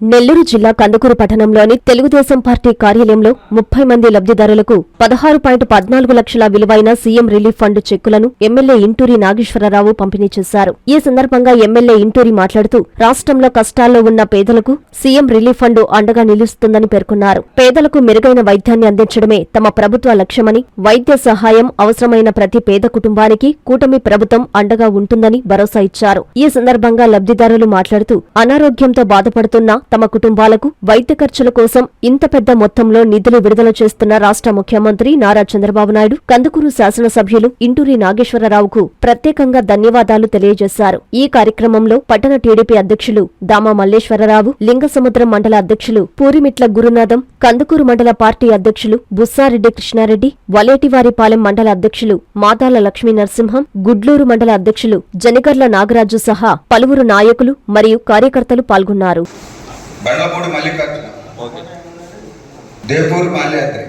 నెల్లూరు జిల్లా కందుకూరు పట్టణంలోని తెలుగుదేశం పార్టీ కార్యాలయంలో ముప్పై మంది లబ్ధిదారులకు పదహారు పాయింట్ పద్నాలుగు లక్షల విలువైన సీఎం రిలీఫ్ ఫండ్ చెక్కులను ఎమ్మెల్యే ఇంటూరి నాగేశ్వరరావు పంపిణీ చేశారు. ఈ సందర్భంగా ఎమ్మెల్యే ఇంటూరి మాట్లాడుతూ రాష్ట్రంలో కష్టాల్లో ఉన్న పేదలకు సీఎం రిలీఫ్ ఫండ్ అండగా నిలుస్తుందని పేర్కొన్నారు. పేదలకు మెరుగైన వైద్యాన్ని అందించడమే తమ ప్రభుత్వ లక్ష్యమని వైద్య సహాయం అవసరమైన ప్రతి పేద కుటుంబానికి కూటమి ప్రభుత్వం అండగా ఉంటుందని భరోసా ఇచ్చారు. ఈ సందర్భంగా లబ్ధిదారులు మాట్లాడుతూ అనారోగ్యంతో బాధపడుతున్న తమ కుటుంబాలకు వైద్య ఖర్చుల కోసం ఇంత పెద్ద మొత్తంలో నిధులు విడుదల చేస్తున్న రాష్ట్ర ముఖ్యమంత్రి నారా చంద్రబాబు నాయుడు కందుకూరు శాసనసభ్యులు ఇంటూరి నాగేశ్వరరావుకు ప్రత్యేకంగా ధన్యవాదాలు తెలియజేశారు. ఈ కార్యక్రమంలో పట్టణ టీడీపీ అధ్యక్షులు దామా మల్లేశ్వరరావు లింగసముద్రం మండల అధ్యక్షులు పూరిమిట్ల గురునాథం కందుకూరు మండల పార్టీ అధ్యక్షులు బుస్సారెడ్డి కృష్ణారెడ్డి వలేటివారిపాలెం మండల అధ్యక్షులు మాదాల లక్ష్మీ నరసింహం గుడ్లూరు మండల అధ్యక్షులు జనగర్ల నాగరాజు సహా పలువురు నాయకులు మరియు కార్యకర్తలు పాల్గొన్నారు. Bandlapudi Mallikarjuna. Depur Malyadri.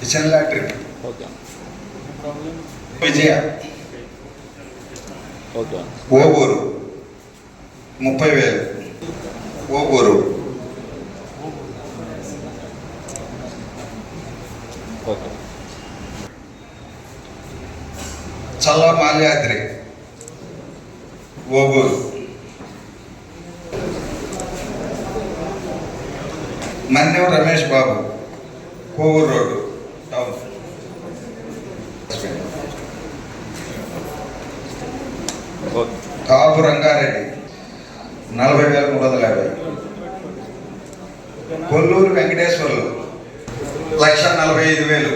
Kitchen lottery okay. Vijaya. Okay. Oguru ముప్పై వేలు. Oguru Challa Malyadri. Oguru Manyam Ramesh Babu Kovuru road town. కాపు రంగారెడ్డి నలభై వేల మూడు వందల యాభై. కొల్లూరు వెంకటేశ్వర్లు లక్ష నలభై ఐదు వేలు.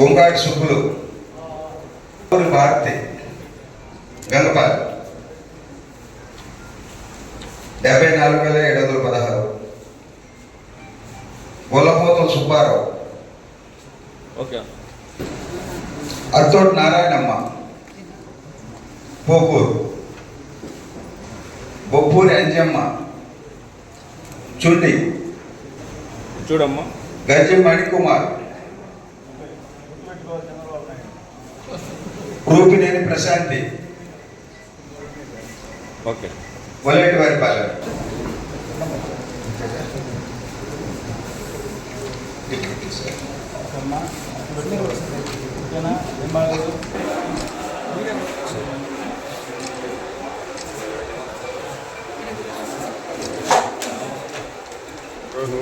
గుంగాటి సుబ్బులు భారతి. గంగపాలి. డెబ్బై నాలుగు వేల ఏడు వందల పదహారు. గొల్లపోతుల సుబ్బారావు. ఓకే. అత్తోటి నారాయణమ్మ. పోకూరు. బొప్పూరి అంజమ్మ. చుండి. చూడమ్మా. గజ్జి మణికుమార్. రూపినేని ప్రశాంతి. ఓకే వలేటి వారి పాలెం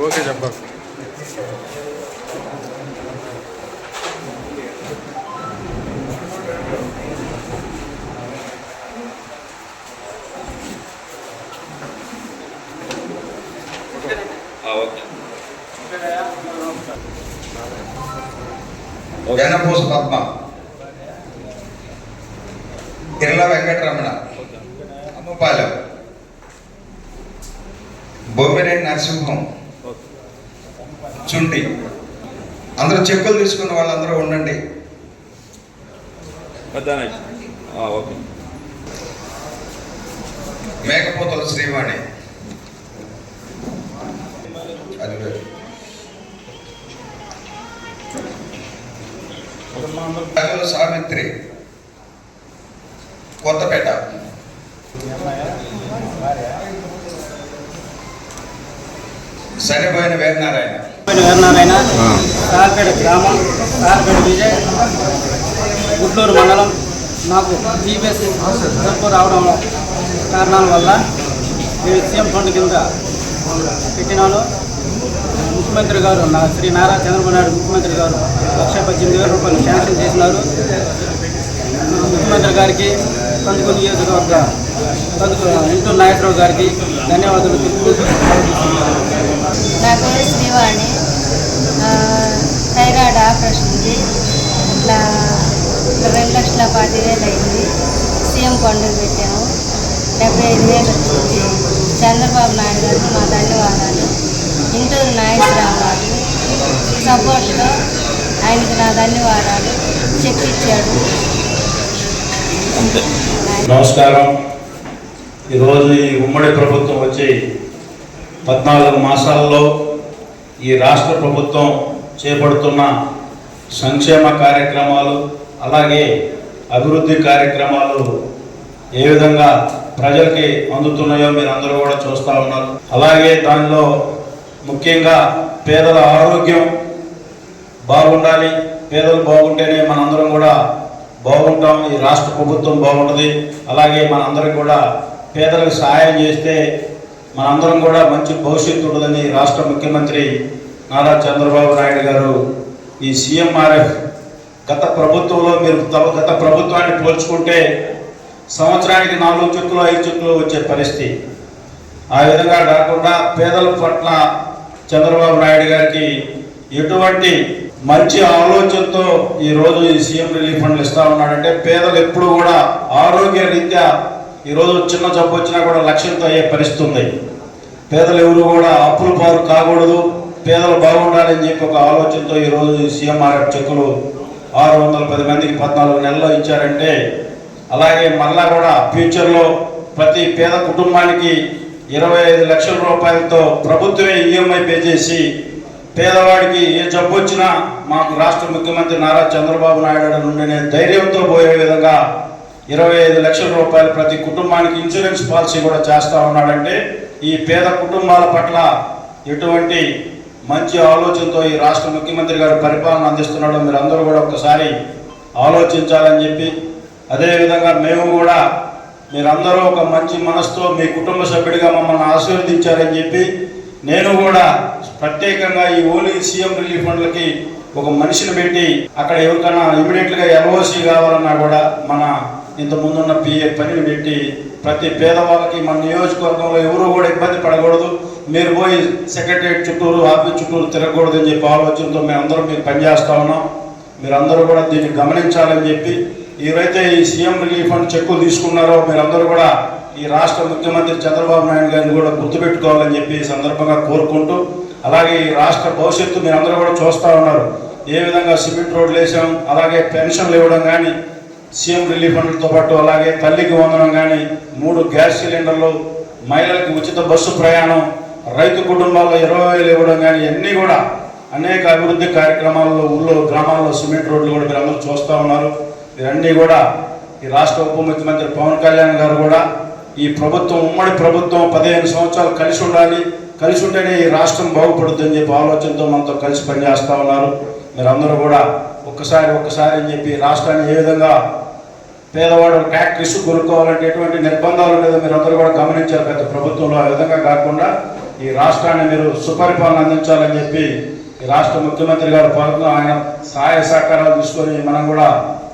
ఓకే చెప్పా వెనపూస పద్మ. ఇర్ల వెంకటరమణ. అమ్మపాలెం. బొమ్మినేని నరసింహం. చుండి అందరూ చెక్కులు తీసుకున్న వాళ్ళందరూ ఉండండి. మేకపోతల శ్రీవాణి. పగలు సావిత్రి కొత్తపేట. సరిపోయిన వీరనారాయణ. వీరనారాయణ సార్పేట గ్రామం సార్పేట విజయ్ గుంటూరు మండలం. నాకు జీపీఎస్ తక్కువ రావడం కారణాల వల్ల నేను సీఎం ఫండ్ కింద పెట్టినాను. ముఖ్యమంత్రి గారు నా శ్రీ నారా చంద్రబాబు నాయుడు ముఖ్యమంత్రి గారు లక్ష పద్దెనిమిది వేల రూపాయలు శాంక్షన్ చేసినారు. ముఖ్యమంత్రి గారికి కందుకు నియోజకవర్గ కందుకు ఇంటూ నాయకరావు గారికి ధన్యవాదాలు నా పేరు శ్రీవాణి. థైరాయిడ్ ఆపరేషన్ ఉంది. ఇట్లా రెండు లక్షల పాతి వేలు అయింది. సీఎం పండుగ పెట్టాము. డెబ్బై ఐదు వేలు వచ్చింది. చంద్రబాబు నాయుడు గారికి మా ధన్యవాదాలు. గుంటూరు నాగేశ్వరరావు గారు ఆయనకి నా ధన్యవాదాలు. చెక్ ఇచ్చాడు నమస్కారం. ఈరోజు ఈ ఉమ్మడి ప్రభుత్వం వచ్చి పద్నాలుగు మాసాల్లో ఈ రాష్ట్ర ప్రభుత్వం చేపడుతున్న సంక్షేమ కార్యక్రమాలు అలాగే అభివృద్ధి కార్యక్రమాలు ఏ విధంగా ప్రజలకి అందుతున్నాయో మీరు అందరూ కూడా చూస్తూ ఉన్నారు. అలాగే దానిలో ముఖ్యంగా పేదల ఆరోగ్యం బాగుండాలి. పేదలు బాగుంటేనే మనందరం కూడా బాగుంటాం. ఈ రాష్ట్ర ప్రభుత్వం బాగుంటుంది. అలాగే మనందరం కూడా పేదలకు సహాయం చేస్తే మనందరం కూడా మంచి భవిష్యత్తు ఉంటుందని రాష్ట్ర ముఖ్యమంత్రి నారా చంద్రబాబు నాయుడు గారు ఈ సీఎంఆర్ఎఫ్ గత ప్రభుత్వంలో మీరు గత ప్రభుత్వాన్ని పోల్చుకుంటే సంవత్సరానికి నాలుగు చుక్కలు ఐదు చుక్కలు వచ్చే పరిస్థితి. ఆ విధంగా కాకుండా పేదల పట్ల చంద్రబాబు నాయుడు గారికి ఎటువంటి మంచి ఆలోచనతో ఈ రోజు ఈ సీఎం రిలీఫ్ ఫండ్లు ఇస్తా ఉన్నాడంటే పేదలు ఎప్పుడు కూడా ఆరోగ్య రీత్యా ఈ రోజు చిన్న జబ్బు వచ్చినా కూడా లక్ష్యంతో అయ్యే పరిస్థితి ఉంది. పేదలు ఎవరు కూడా అప్పులు పాలు కాకూడదు. పేదలు బాగుండాలని చెప్పి ఒక ఆలోచనతో ఈ రోజు ఈ సీఎంఆర్ఎఫ్ చెక్కులు ఆరు వందల పది మందికి పద్నాలుగు నెలల్లో ఇచ్చారంటే అలాగే మళ్ళా కూడా ఫ్యూచర్లో ప్రతి పేద కుటుంబానికి ఇరవై ఐదు లక్షల రూపాయలతో ప్రభుత్వమే ఈఎంఐ పే చేసి పేదవాడికి ఏ జబ్బు వచ్చినా మాకు రాష్ట్ర ముఖ్యమంత్రి నారా చంద్రబాబు నాయుడు నుండి ధైర్యంతో పోయే విధంగా ఇరవై ఐదు లక్షల రూపాయలు ప్రతి కుటుంబానికి ఇన్సూరెన్స్ పాలసీ కూడా చేస్తూ ఉన్నాడంటే ఈ పేద కుటుంబాల పట్ల ఎటువంటి మంచి ఆలోచనతో ఈ రాష్ట్ర ముఖ్యమంత్రి గారు పరిపాలన అందిస్తున్నాడో మీరు అందరూ కూడా ఒకసారి ఆలోచించాలని చెప్పి అదేవిధంగా మేము కూడా మీరందరూ ఒక మంచి మనసుతో మీ కుటుంబ సభ్యుడిగా మమ్మల్ని ఆశీర్వదించారని చెప్పి నేను కూడా ప్రత్యేకంగా ఈ ఓన్లీ సీఎం రిలీఫ్ ఫండ్లకి ఒక మనిషిని పెట్టి అక్కడ ఎవరికైనా ఇమీడియట్గా ఎల్ఓసి కావాలన్నా కూడా మన ఇంత ముందున్న పిఏ పనిని పెట్టి ప్రతి పేదవాళ్ళకి మన నియోజకవర్గంలో ఎవరు కూడా ఇబ్బంది పడకూడదు. మీరు పోయి సెక్రటరియట్ చుట్టూరు ఆఫీస్ చుట్టూరు తిరగకూడదని చెప్పి ఆలోచనతో మేము అందరం మీకు పనిచేస్తా ఉన్నాం. మీరందరూ కూడా దీన్ని గమనించాలని చెప్పి ఎవరైతే ఈ సీఎం రిలీఫ్ ఫండ్ చెక్కులు తీసుకున్నారో మీరందరూ కూడా ఈ రాష్ట్ర ముఖ్యమంత్రి చంద్రబాబు నాయుడు గారిని కూడా గుర్తుపెట్టుకోవాలని చెప్పి సందర్భంగా కోరుకుంటూ అలాగే ఈ రాష్ట్ర భవిష్యత్తు మీరందరూ కూడా చూస్తూ ఉన్నారు. ఏ విధంగా సిమెంట్ రోడ్లు వేసాం అలాగే పెన్షన్లు ఇవ్వడం కానీ సీఎం రిలీఫ్ ఫండ్లతో పాటు అలాగే తల్లికి వందనం కానీ మూడు గ్యాస్ సిలిండర్లు మహిళలకు ఉచిత బస్సు ప్రయాణం రైతు కుటుంబాల్లో ఇరవై వేలు ఇవ్వడం కానీ ఇవన్నీ కూడా అనేక అభివృద్ధి కార్యక్రమాల్లో ఊళ్ళో గ్రామాల్లో సిమెంట్ రోడ్లు కూడా మీరు అందరూ చూస్తూ ఉన్నారు. ఇవన్నీ కూడా ఈ రాష్ట్ర ఉప ముఖ్యమంత్రి పవన్ కళ్యాణ్ గారు కూడా ఈ ప్రభుత్వం ఉమ్మడి ప్రభుత్వం పదిహేను సంవత్సరాలు కలిసి ఉండాలి. కలిసి ఉంటేనే ఈ రాష్ట్రం బాగుపడుతుంది చెప్పి ఆలోచనతో మనతో కలిసి పనిచేస్తూ ఉన్నారు. మీరందరూ కూడా ఒక్కసారి ఒక్కసారి అని చెప్పి రాష్ట్రాన్ని ఏ విధంగా పేదవాడు ట్యాక్టరీస్ కొనుక్కోవాలంటే ఎటువంటి నిర్బంధాలు లేదో మీరు అందరూ కూడా గమనించారు గత ప్రభుత్వంలో ఆ విధంగా కాకుండా ఈ రాష్ట్రాన్ని మీరు సుపరిపాలన అందించాలని చెప్పి ఈ రాష్ట్ర ముఖ్యమంత్రి గారు పాల్గొన ఆయన సహాయ సహకారాలు తీసుకొని మనం కూడా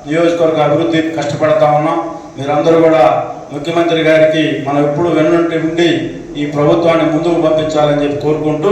నియోజకవర్గ అభివృద్ధి కష్టపడతా ఉన్నాం మీరందరూ కూడా ముఖ్యమంత్రి గారికి మనం ఎప్పుడు వెన్నుంటి ఉండి ఈ ప్రభుత్వాన్ని ముందుకు పంపించాలని చెప్పి కోరుకుంటూ